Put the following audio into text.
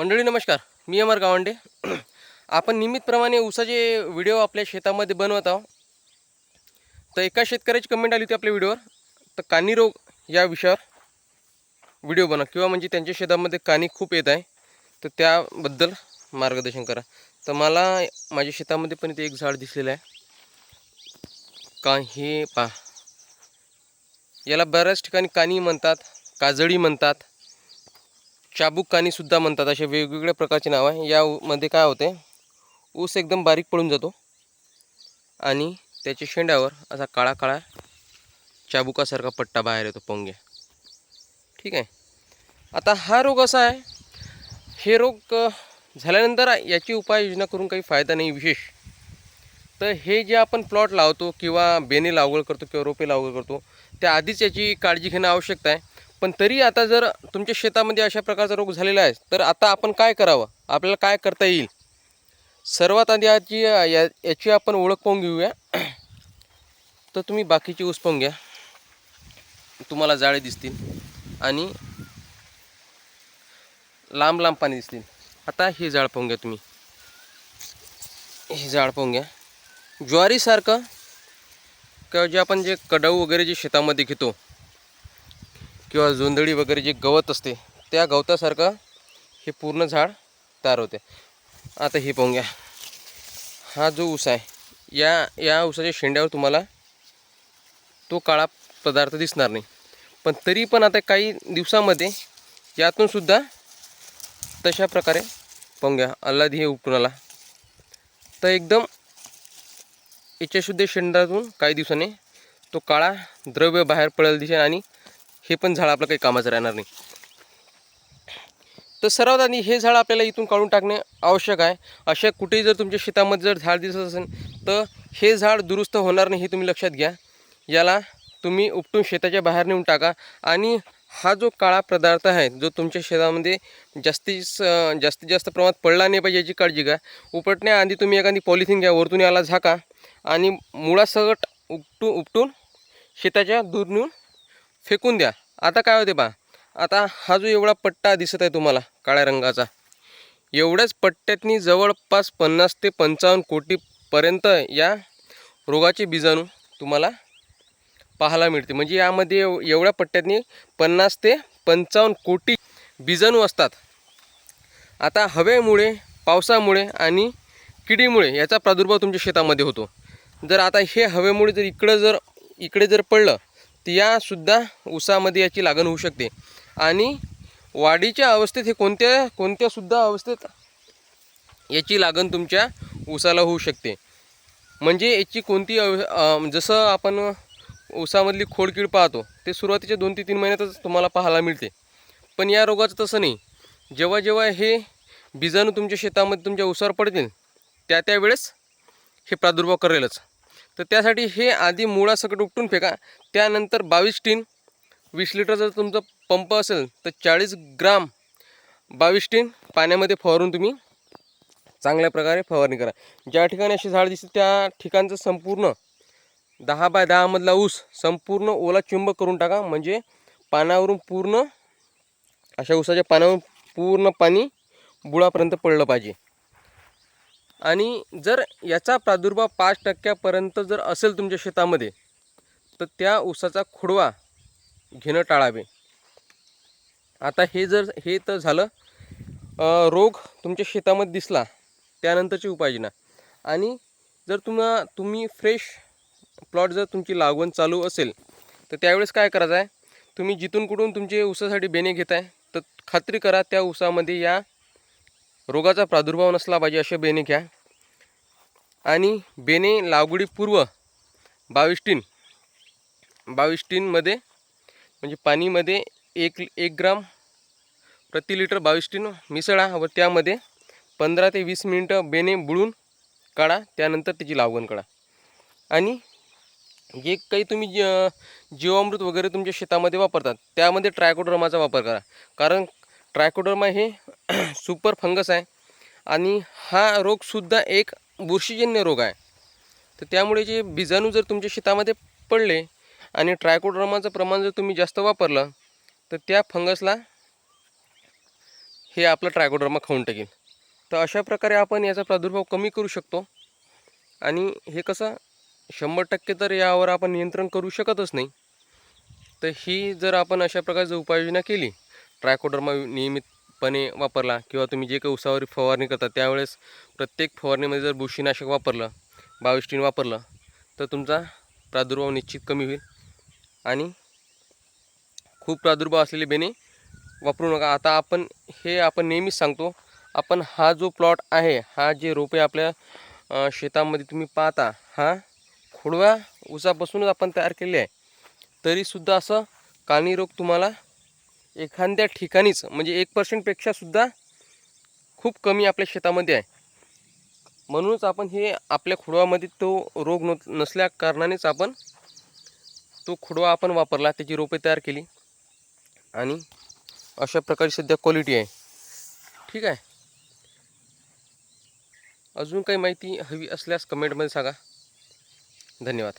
मंडळी नमस्कार. मी अमर गावंडे. आपण नियमितप्रमाणे ऊसाचे व्हिडिओ आपल्या शेतामध्ये बनवत आहोत. तर एका शेतकऱ्याची कमेंट आली होती आपल्या व्हिडिओवर. तर कानी रोग या विषयावर व्हिडिओ बनवा किंवा म्हणजे त्यांच्या शेतामध्ये कानी खूप येत आहे. तर त्याबद्दल मार्गदर्शन करा. तर मला माझ्या शेतामध्ये पण इथे एक झाड दिसलेलं आहे. का हे पा याला बऱ्याच ठिकाणी कानी म्हणतात काजळी म्हणतात. चाबूक सुद्धा म्हणतात असे वेगवेगळ्या प्रकारचे नाव आहे. यामध्ये काय होते? ऊस एकदम बारीक पडून जातो आणि त्याच्या शेंड्यावर असा काळा काळा चाबुकासारखा पट्टा बाहेर येतो पोंग्या ठीक आहे? आता हा रोग असा आहे हे रोग झाल्यानंतर याची उपाययोजना करून काही फायदा नाही विशेष. तर हे जे आपण प्लॉट लावतो किंवा बेने लागवड करतो किंवा रोपे लागवड करतो त्या आधीच याची काळजी घेणं आवश्यकता आहे. पण तरी आता जर तुमच्या शेतामध्ये अशा प्रकारचा रोग झालेला आहे तर आता आपण काय करावं? आपल्याला काय करता येईल? सर्वात आधी याची या याची आपण ओळख पाहून घेऊया. तर तुम्ही बाकीची ऊस पाहून घ्या. तुम्हाला जाळे दिसतील आणि लांब लांब पाणी दिसतील. आता हे जाळ पाहून घ्या तुम्ही. हे झाड पाहून घ्या. ज्वारीसारखं किंवा जे आपण जे कडाऊ वगैरे जे शेतामध्ये घेतो किंवा जोंधळी वगैरे जे गवत असते त्या गवतासारखं हे पूर्ण झाड तयार होते. आता हे पाहून घ्या. हा जो ऊस आहे या या ऊसाच्या शेंड्यावर तुम्हाला तो काळा पदार्थ दिसणार नाही. पण तरी पण आता काही दिवसामध्ये यातून सुद्धा तशा प्रकारे पाहून घ्या. अल्लादी हे उपटून आला. तर एकदम याच्याशुद्ध शेंडातून काही दिवसाने तो काळा द्रव्य बाहेर पडायला दिसेल आणि हे पण झाड आपलं काही कामाचं राहणार नाही. तर सर्वात आधी हे झाड आपल्याला इथून काढून टाकणे आवश्यक आहे. अशा कुठेही जर तुमच्या शेतामध्ये जर झाड दिसत असेल तर हे झाड दुरुस्त होणार नाही हे तुम्ही लक्षात घ्या. याला तुम्ही उपटून शेताच्या बाहेर नेऊन टाका आणि हा जो काळा पदार्थ आहे जो तुमच्या शेतामध्ये जास्तीत जास्तीत जास्त प्रमाणात पडला नाही पाहिजे याची काळजी घ्या. उपटण्याआधी तुम्ही एखादी पॉलिथिन घ्या वरतून याला झाका आणि मुळासकट उपटून उपटून शेताच्या दूर नेऊन फेकून द्या. आता काय होते पहा. आता हा जो एवढा पट्टा दिसत आहे तुम्हाला काळ्या रंगाचा एवढ्याच पट्ट्यातनी जवळपास पन्नास ते पंचावन्न कोटीपर्यंत या रोगाचे बीजाणू तुम्हाला पाहायला मिळते म्हणजे यामध्ये एवढ्या पट्ट्यातनी पन्नास ते पंचावन्न कोटी बीजाणू असतात. आता हवेमुळे पावसामुळे आणि किडीमुळे याचा प्रादुर्भाव तुमच्या शेतामध्ये होतो. जर आता हे हवेमुळे जर इकडं जर इकडे जर पडलं यासुद्धा ऊसामध्ये याची लागण होऊ शकते. आणि वाढीच्या अवस्थेत हे कोणत्या कोणत्यासुद्धा अवस्थेत याची लागण तुमच्या ऊसाला होऊ शकते. म्हणजे याची कोणती अव जसं आपण ऊसामधली खोडकीड पाहतो ते सुरुवातीच्या दोन ते तीन महिन्यातच तुम्हाला पाहायला मिळते. पण या रोगाचं तसं नाही. जेव्हा जेव्हा हे बीजाणू तुमच्या शेतामध्ये तुमच्या ऊसावर पडतील त्या त्यावेळेस हे प्रादुर्भाव करेलच. तर त्यासाठी हे आधी मुळासकट उपटून फेका. त्यानंतर बावीस टीन वीस लिटर जर तुमचा पंप असेल तर चाळीस ग्राम बावीस टीन पाण्यामध्ये फवारून तुम्ही चांगल्या प्रकारे फवारणी करा. ज्या ठिकाणी अशी झाड दिसते त्या ठिकाणचं संपूर्ण दहा बाय दहामधला ऊस संपूर्ण ओला चुंबक करून टाका. म्हणजे पानावरून पूर्ण अशा ऊसाच्या पानावरून पूर्ण पाणी बुळापर्यंत पडलं पाहिजे. आणि जर याचा प्रादुर्भाव पाच टक्क्यापर्यंत जर असेल तुमच्या शेतामध्ये तर त्या ऊसाचा खोडवा घेणं टाळावे. आता हे जर हे तर झालं रोग तुमच्या शेतामध्ये दिसला त्यानंतरची उपाययोजना आणि जर तुम्हा तुम्ही फ्रेश प्लॉट जर तुमची लागवण चालू असेल तर त्यावेळेस काय करायचं आहे तुम्ही जिथून कुठून तुमचे ऊसासाठी बेणे घेत आहे तर खात्री करा त्या ऊसामध्ये या रोगाचा प्रादुर्भाव नसला पाहिजे असे बेणे घ्या. आणि बेणे लागवडीपूर्व बावीस टीन बावीस टीनमध्ये म्हणजे पाणीमध्ये एक एक ग्राम प्रति लिटर बावीस टीन मिसळा व त्यामध्ये पंधरा ते वीस मिनटं बेने बुळून काढा त्यानंतर त्याची लावण करा. आणि जे काही तुम्ही ज- जीवामृत वगैरे तुमच्या शेतामध्ये वापरतात त्यामध्ये ट्रायकोडर्माचा वापर करा. कारण ट्रायकोडर्मा हे सुपर फंगस आहे आणि हा रोगसुद्धा एक बुरशीजन्य रोग आहे. तर त्यामुळे जे बीजाणू जर तुमच्या शेतामध्ये पडले आणि ट्रायकोड्रमाचं प्रमाण जर तुम्ही जास्त वापरलं तर त्या फंगसला हे आपलं ट्रायकोड्रमा खाऊन टाकेल. तर अशा प्रकारे आपण याचा प्रादुर्भाव कमी करू शकतो. आणि हे कसं शंभर टक्के तर यावर आपण नियंत्रण करू शकतच नाही. तर ही जर आपण अशा प्रकारची उपाययोजना केली ट्रायकोडर्मा नियमितपणे वापरला किंवा तुम्ही जे काही उसावर फवारणी करता त्यावेळेस प्रत्येक फवारणीमध्ये जर बुरशीनाशक वापरलं बायोस्टीन वापरलं तर तुमचा प्रादुर्भाव निश्चित कमी होईल. आणि खूप प्रादुर्भाव असलेले बेने वापरू नका. आता आपण हे आपण नेहमीच सांगतो आपण हा जो प्लॉट आहे हा जे रोपे आपल्या शेतामध्ये तुम्ही पाहता हा खोडव्या उसापासूनच आपण तयार केले आहे. तरीसुद्धा असं कानी रोग तुम्हाला एखाद्या ठिकाणीच म्हणजे एक पर्सेंटपेक्षासुद्धा खूप कमी आपल्या शेतामध्ये आहे. म्हणूनच आपण हे आपल्या खोडवामध्ये तो रोग न नसल्या कारणानेच आपण तो खुडवा आपण वापरला त्याची रोपे तयार केली. आणि अशा प्रकारची सध्या क्वालिटी आहे. ठीक आहे? अजून काही माहिती हवी असल्यास कमेंटमध्ये सांगा. धन्यवाद.